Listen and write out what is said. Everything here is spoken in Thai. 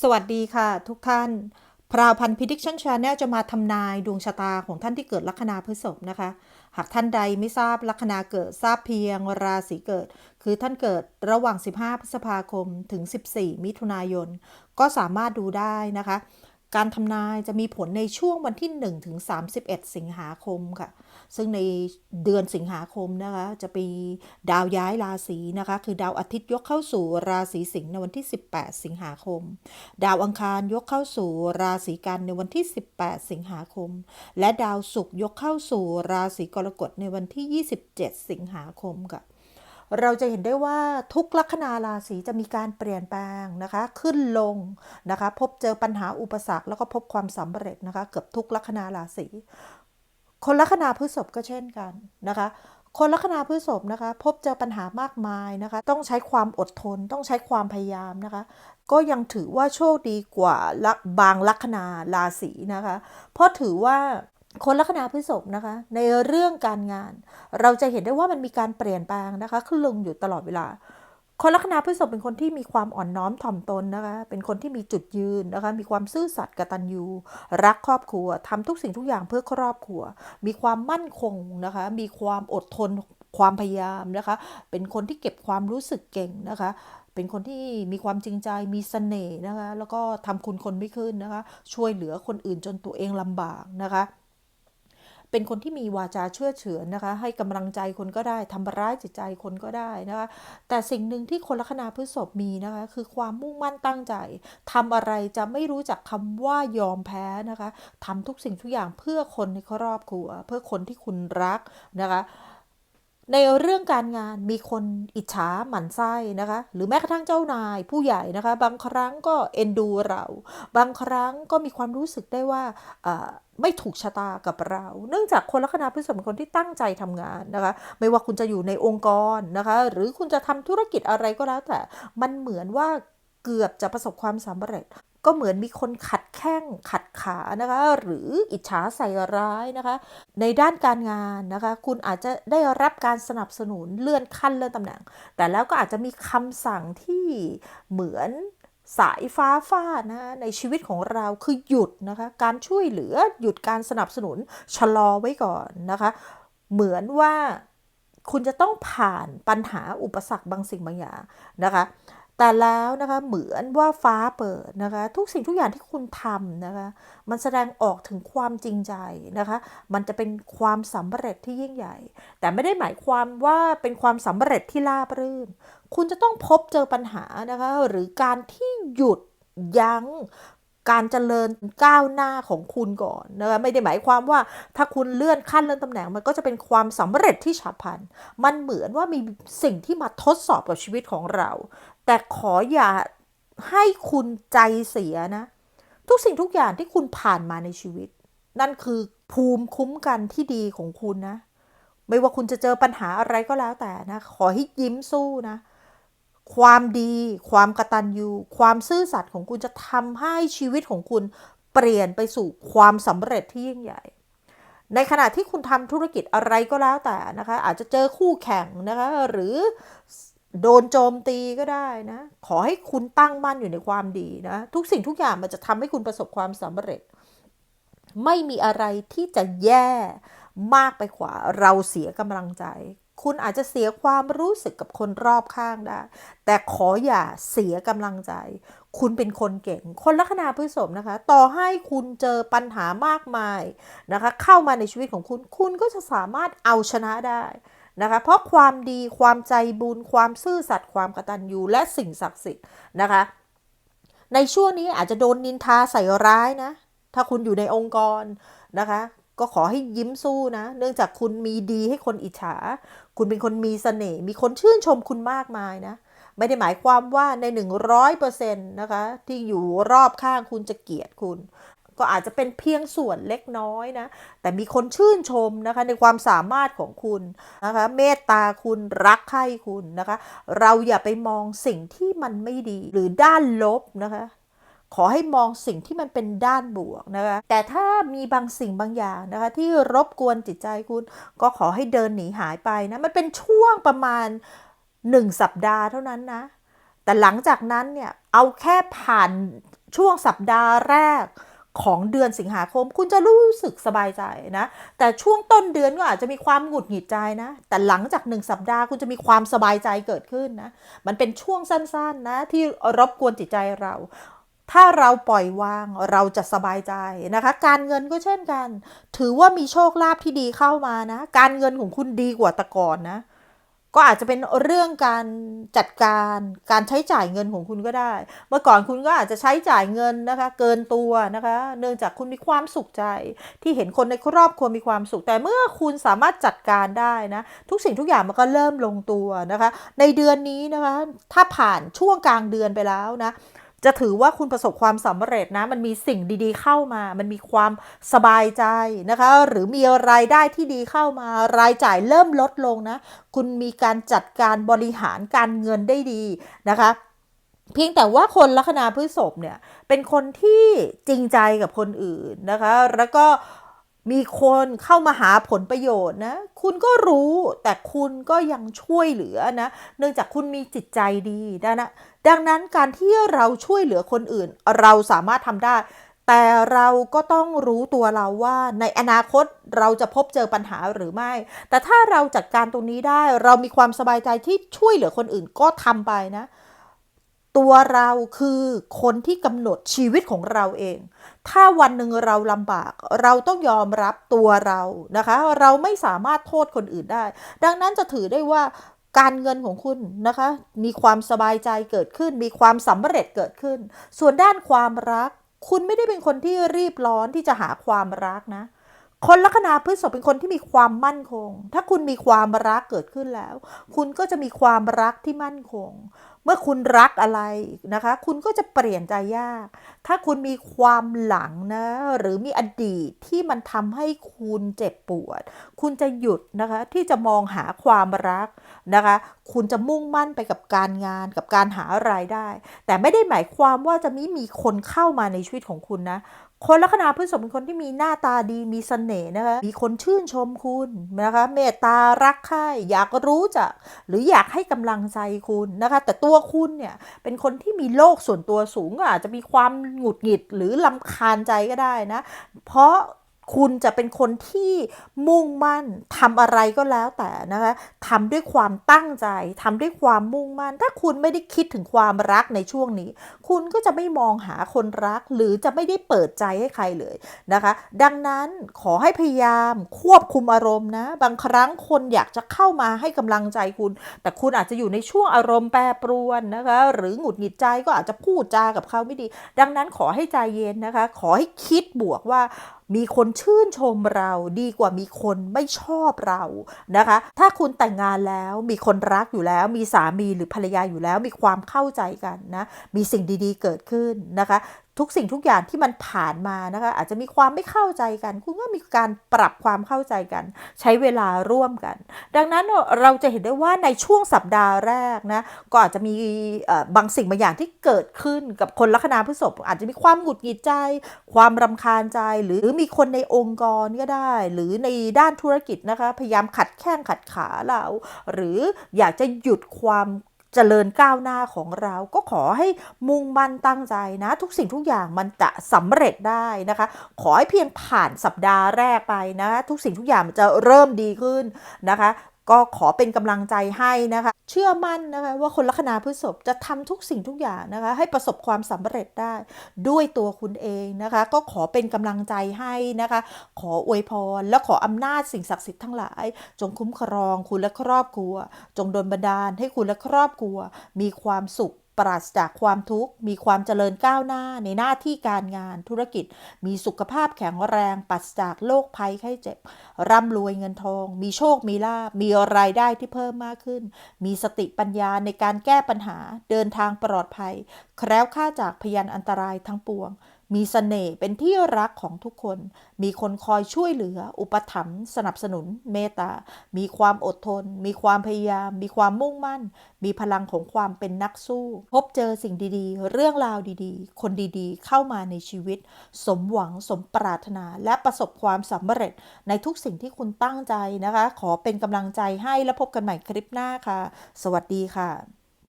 สวัสดีค่ะทุกท่าน พราวพันธ์ Prediction Channel จะมาทำนายดวงชะตาของท่านที่เกิดลัคนาพฤษภนะคะ หากท่านใดไม่ทราบลัคนาเกิดทราบเพียงราศีเกิด คือท่านเกิดระหว่าง 15 พฤษภาคมถึง 14 มิถุนายน ก็สามารถดูได้นะคะ การทำนายจะมีผลในช่วงวันที่ 1 ถึง 31 สิงหาคมค่ะ ซึ่งในเดือนสิงหาคมนะคะ จะมีดาวย้ายราศีนะคะ คือดาวอาทิตย์ยกเข้าสู่ราศีสิงห์ในวันที่ 18 สิงหาคม ดาวอังคารยกเข้าสู่ราศีกันในวันที่ 18 สิงหาคม และดาวศุกร์ยกเข้าสู่ราศีกรกฎในวันที่ 27 สิงหาคมค่ะ เราจะเห็นได้ว่าทุกลัคนาราศีจะมีการเปลี่ยนแปลงนะคะ ขึ้นลงนะคะ พบเจอปัญหาอุปสรรคแล้วก็พบความสำเร็จนะคะ เกือบทุกลัคนาราศีคนลัคนาพฤษภก็เช่นกันนะคะคนลัคนาพฤษภนะคะ พบเจอปัญหามากมายนะคะ ต้องใช้ความอดทน ต้องใช้ความพยายามนะคะ ก็ยังถือว่าโชคดีกว่าบางลัคนาราศีนะคะ เพราะถือว่า คนลัคนาพฤษภนะคะ ในเรื่องการงาน เราจะเห็นได้ว่ามันมีการเปลี่ยนแปลงนะคะขึ้นลงอยู่ตลอดเวลา คนลัคนาพฤษภเป็นคนที่มีความอ่อนน้อมถ่อมตนนะคะ เป็นคนที่มีจุดยืนนะคะ มีความซื่อสัตย์กตัญญูรักครอบครัวทำทุกสิ่งทุกอย่างเพื่อครอบครัว มีความมั่นคงนะคะ มีความอดทนความพยายามนะคะ เป็นคนที่เก็บความรู้สึกเก่งนะคะเป็นคนที่มีความจริงใจมีเสน่ห์นะคะ แล้วก็ทำคุณคนไม่ขึ้นนะคะ ช่วยเหลือคนอื่นจนตัวเองลำบากนะคะ เป็นคนที่มีวาจาเชื่อเฉือนนะคะ ให้กำลังใจคนก็ได้ทำร้ายจิตใจคนก็ได้นะคะ แต่สิ่งหนึ่งที่คนลัคนาพฤษภมีนะคะ คือความมุ่งมั่นตั้งใจทำอะไรจะไม่รู้จักคำว่ายอมแพ้นะคะทำทุกสิ่งทุกอย่างเพื่อคนในครอบครัว เพื่อคนที่คุณรักนะคะ ในเรื่องการงานมีคนอิจฉาหมั่นไส้นะคะ หรือแม้กระทั่งเจ้านายผู้ใหญ่นะคะ บางครั้งก็เอ็นดูเรา บางครั้งก็มีความรู้สึกได้ว่าไม่ถูกชะตากับเรา เนื่องจากคนลัคนาพฤษภเป็นคนที่ตั้งใจทำงานนะคะ ไม่ว่าคุณจะอยู่ในองค์กรนะคะ หรือคุณจะทำธุรกิจอะไรก็แล้วแต่ มันเหมือนว่าเกือบจะประสบความสำเร็จ ก็เหมือนมีคนขัดแข้งขัดขานะคะหรืออิจฉาใส่ร้ายนะคะ ในด้านการงานนะคะ คุณอาจจะได้รับการสนับสนุนเลื่อนขั้นเลื่อนตำแหน่ง แต่แล้วก็อาจจะมีคำสั่งที่เหมือนสายฟ้าฟาดนะในชีวิตของเราคือหยุดนะคะการช่วยเหลือหยุดการสนับสนุนชะลอไว้ก่อนนะคะ เหมือนว่าคุณจะต้องผ่านปัญหาอุปสรรคบางสิ่งบางอย่างนะคะ แต่แล้วนะคะเหมือนว่าฟ้าเปิดนะคะ ทุกสิ่งทุกอย่างที่คุณทำนะคะ มันแสดงออกถึงความจริงใจนะคะ มันจะเป็นความสำเร็จที่ยิ่งใหญ่ แต่ไม่ได้หมายความว่าเป็นความสำเร็จที่ราบรื่น คุณจะต้องพบเจอปัญหานะคะ หรือการที่หยุดยั้ง การเจริญก้าวหน้าของคุณก่อนนะคะไม่ได้หมายความว่าถ้าคุณเลื่อนขั้นเลื่อนตำแหน่งมันก็จะเป็นความสำเร็จที่ฉับพลัน มันเหมือนว่ามีสิ่งที่มาทดสอบกับชีวิตของเรา แต่ขออย่าให้คุณใจเสียนะ ทุกสิ่งทุกอย่างที่คุณผ่านมาในชีวิต นั่นคือภูมิคุ้มกันที่ดีของคุณนะ ไม่ว่าคุณจะเจอปัญหาอะไรก็แล้วแต่นะ ขอให้ยิ้มสู้นะ ความดี ความกระตัญญูความซื่อสัตย์ของคุณจะทำให้ชีวิตของคุณเปลี่ยนไปสู่ความสำเร็จที่ยิ่งใหญ่ ในขณะที่คุณทำธุรกิจอะไรก็แล้วแต่นะคะ อาจจะเจอคู่แข่งนะคะหรือโดนโจมตีก็ได้นะ ขอให้คุณตั้งมั่นอยู่ในความดีนะ ทุกสิ่งทุกอย่างมันจะทำให้คุณประสบความสำเร็จ ไม่มีอะไรที่จะแย่มากไปกว่าเราเสียกำลังใจ คุณอาจจะเสียความรู้สึกกับคนรอบข้างได้ แต่ขออย่าเสียกำลังใจ คุณเป็นคนเก่ง คนลัคนาพฤษภนะคะ ต่อให้คุณเจอปัญหามากมายนะคะ เข้ามาในชีวิตของคุณ คุณก็จะสามารถเอาชนะได้นะคะ เพราะความดีความใจบุญ ความซื่อสัตย์ความกตัญญูและสิ่งศักดิ์สิทธิ์นะคะ ในช่วงนี้อาจจะโดนนินทาใส่ร้ายนะ ถ้าคุณอยู่ในองค์กรนะคะ ก็ขอให้ยิ้มสู้นะ เนื่องจากคุณมีดีให้คนอิจฉา คุณเป็นคนมีเสน่ห์ มีคนชื่นชมคุณมากมายนะ ไม่ได้หมายความว่าใน 100%นะคะ ที่อยู่รอบข้างคุณจะเกลียดคุณ ก็อาจจะเป็นเพียงส่วนเล็กน้อยนะ แต่มีคนชื่นชมนะคะในความสามารถของคุณนะคะ เมตตาคุณรักใคร่คุณนะคะ เราอย่าไปมองสิ่งที่มันไม่ดีหรือด้านลบนะคะ ขอให้มองสิ่งที่มันเป็นด้านบวกนะคะแต่ถ้ามีบางสิ่งบางอย่างนะคะที่รบกวนจิตใจคุณ ก็ขอให้เดินหนีหายไปนะมันเป็นช่วงประมาณ 1 สัปดาห์เท่านั้นนะ แต่หลังจากนั้นเนี่ยเอาแค่ผ่านช่วงสัปดาห์แรกของเดือนสิงหาคม คุณจะรู้สึกสบายใจนะ แต่ช่วงต้นเดือนก็อาจจะมีความหงุดหงิดใจนะ แต่หลังจากหนึ่งสัปดาห์คุณจะมีความสบายใจเกิดขึ้นนะ มันเป็นช่วงสั้นๆนะที่รบกวนจิตใจเรา ถ้าเราปล่อยวางเราจะสบายใจนะคะ การเงินก็เช่นกัน ถือว่ามีโชคลาภที่ดีเข้ามานะ การเงินของคุณดีกว่าแต่ก่อนนะ ก็อาจจะเป็นเรื่องการจัดการการใช้จ่ายเงินของคุณก็ได้ เมื่อก่อนคุณก็อาจจะใช้จ่ายเงินนะคะ เกินตัวนะคะ เนื่องจากคุณมีความสุขใจ ที่เห็นคนในครอบครัวมีความสุข แต่เมื่อคุณสามารถจัดการได้นะ ทุกสิ่งทุกอย่างมันก็เริ่มลงตัวนะคะ ในเดือนนี้นะคะ ถ้าผ่านช่วงกลางเดือนไปแล้วนะ จะถือว่าคุณประสบความสำเร็จนะ มันมีสิ่งดีๆเข้ามา มันมีความสบายใจนะคะ หรือมีรายได้ที่ดีเข้ามา รายจ่ายเริ่มลดลงนะ คุณมีการจัดการบริหารการเงินได้ดีนะคะเพียงแต่ว่าคนลัคนาพฤษภเนี่ยเป็นคนที่จริงใจกับคนอื่นนะคะ แล้วก็ มีคนเข้ามาหาผลประโยชน์นะ คุณก็รู้แต่คุณก็ยังช่วยเหลือนะ เนื่องจากคุณมีจิตใจดีนะ ดังนั้นการที่เราช่วยเหลือคนอื่น เราสามารถทำได้ แต่เราก็ต้องรู้ตัวเราว่าในอนาคตเราจะพบเจอปัญหาหรือไม่ แต่ถ้าเราจัดการตรงนี้ได้ เรามีความสบายใจที่ช่วยเหลือคนอื่นก็ทำไปนะ ตัวเราคือคนที่กำหนดชีวิตของเราเอง ถ้าวันหนึ่งเราลำบาก เราต้องยอมรับตัวเรานะคะ เราไม่สามารถโทษคนอื่นได้ ดังนั้นจะถือได้ว่าการเงินของคุณนะคะ มีความสบายใจเกิดขึ้น มีความสำเร็จเกิดขึ้น ส่วนด้านความรัก คุณไม่ได้เป็นคนที่รีบร้อนที่จะหาความรักนะ คนลัคนาพฤษภเป็นคนที่มีความมั่นคง ถ้าคุณมีความรักเกิดขึ้นแล้ว คุณก็จะมีความรักที่มั่นคง เมื่อคุณรักอะไรนะคะ คุณก็จะเปลี่ยนใจยาก ถ้าคุณมีความหลังนะ หรือมีอดีตที่มันทำให้คุณเจ็บปวด คุณจะหยุดนะคะ ที่จะมองหาความรักนะคะ คุณจะมุ่งมั่นไปกับการงานกับการหารายได้ แต่ไม่ได้หมายความว่าจะไม่มีคนเข้ามาในชีวิตของคุณนะ คนลัคนาพฤษภเป็นคนที่มีหน้าตาดีมีเสน่ห์นะคะ มีคนชื่นชมคุณนะคะ เมตตารักใคร่อยากรู้จัก หรืออยากให้กำลังใจคุณนะคะ แต่ตัวคุณเนี่ยเป็นคนที่มีโลกส่วนตัวสูงอาจจะมีความหงุดหงิดหรือลำคาญใจก็ได้นะ เพราะ คุณจะเป็นคนที่มุ่งมั่นทำอะไรก็แล้วแต่นะคะทำด้วยความตั้งใจทำด้วยความมุ่งมั่น ถ้าคุณไม่ได้คิดถึงความรักในช่วงนี้ คุณก็จะไม่มองหาคนรัก หรือจะไม่ได้เปิดใจให้ใครเลยนะคะ ดังนั้นขอให้พยายามควบคุมอารมณ์นะ บางครั้งคนอยากจะเข้ามาให้กำลังใจคุณ แต่คุณอาจจะอยู่ในช่วงอารมณ์แปรปรวนนะคะ หรือหงุดหงิดใจก็อาจจะพูดจากับเขาไม่ดี ดังนั้นขอให้ใจเย็นนะคะ ขอให้คิดบวกว่า มีคนชื่นชมเราดีกว่ามีคนไม่ชอบเรานะคะ ถ้าคุณแต่งงานแล้วมีคนรักอยู่แล้ว มีสามีหรือภรรยาอยู่แล้ว มีความเข้าใจกันนะ มีสิ่งดีๆเกิดขึ้นนะคะ ทุกสิ่งทุกอย่างที่มันผ่านมานะคะอาจจะมีความไม่เข้าใจกัน คุณก็มีการปรับความเข้าใจกัน ใช้เวลาร่วมกัน ดังนั้นเราจะเห็นได้ว่าในช่วงสัปดาห์แรกนะก็อาจจะมีบางสิ่งบางอย่างที่เกิดขึ้นกับคนลัคนาพฤษภอาจจะมีความหงุดหงิดใจ ความรำคาญใจ หรือมีคนในองค์กรก็ได้ หรือในด้านธุรกิจนะคะพยายามขัดแข้งขัดขาเรา หรืออยากจะหยุดความ เจริญก้าวหน้าของเรา ก็ขอให้มุ่งมั่นตั้งใจนะ ทุกสิ่งทุกอย่างมันจะสำเร็จได้นะคะ ขอให้เพียงผ่านสัปดาห์แรกไปนะ ทุกสิ่งทุกอย่างมันจะเริ่มดีขึ้นนะคะ ก็ขอเป็นกำลังใจให้นะคะ เชื่อมั่นนะคะว่าคนลัคนาพฤษภจะทำทุกสิ่งทุกอย่างนะคะ ให้ประสบความสำเร็จได้ด้วยตัวคุณเองนะคะ ก็ขอเป็นกำลังใจให้นะคะ ขออวยพร และขออำนาจสิ่งศักดิ์สิทธิ์ทั้งหลาย จงคุ้มครองคุณและครอบครัว จงดลบันดาลให้คุณและครอบครัว มีความสุข ปราศจากความทุกข์ มีความเจริญก้าวหน้าในหน้าที่การงานธุรกิจ มีสุขภาพแข็งแรง ปราศจากโรคภัยไข้เจ็บ ร่ำรวยเงินทอง มีโชค มีลาบ มีรายได้ที่เพิ่มมากขึ้น มีสติปัญญาในการแก้ปัญหา เดินทางปลอดภัย แคล้วคลาดจากพยานอันตรายทั้งปวง มีเสน่ห์เป็นที่รักของทุกคน มีคนคอยช่วยเหลือ อุปถัมภ์สนับสนุน เมตตา มีความอดทน มีความพยายาม มีความมุ่งมั่น มีพลังของความเป็นนักสู้ พบเจอสิ่งดีๆ เรื่องราวดีๆ คนดีๆ เข้ามาในชีวิต สมหวังสมปรารถนา และประสบความสำเร็จในทุกสิ่งที่คุณตั้งใจนะคะ ขอเป็นกำลังใจให้และพบกันใหม่คลิปหน้าค่ะ สวัสดีค่ะ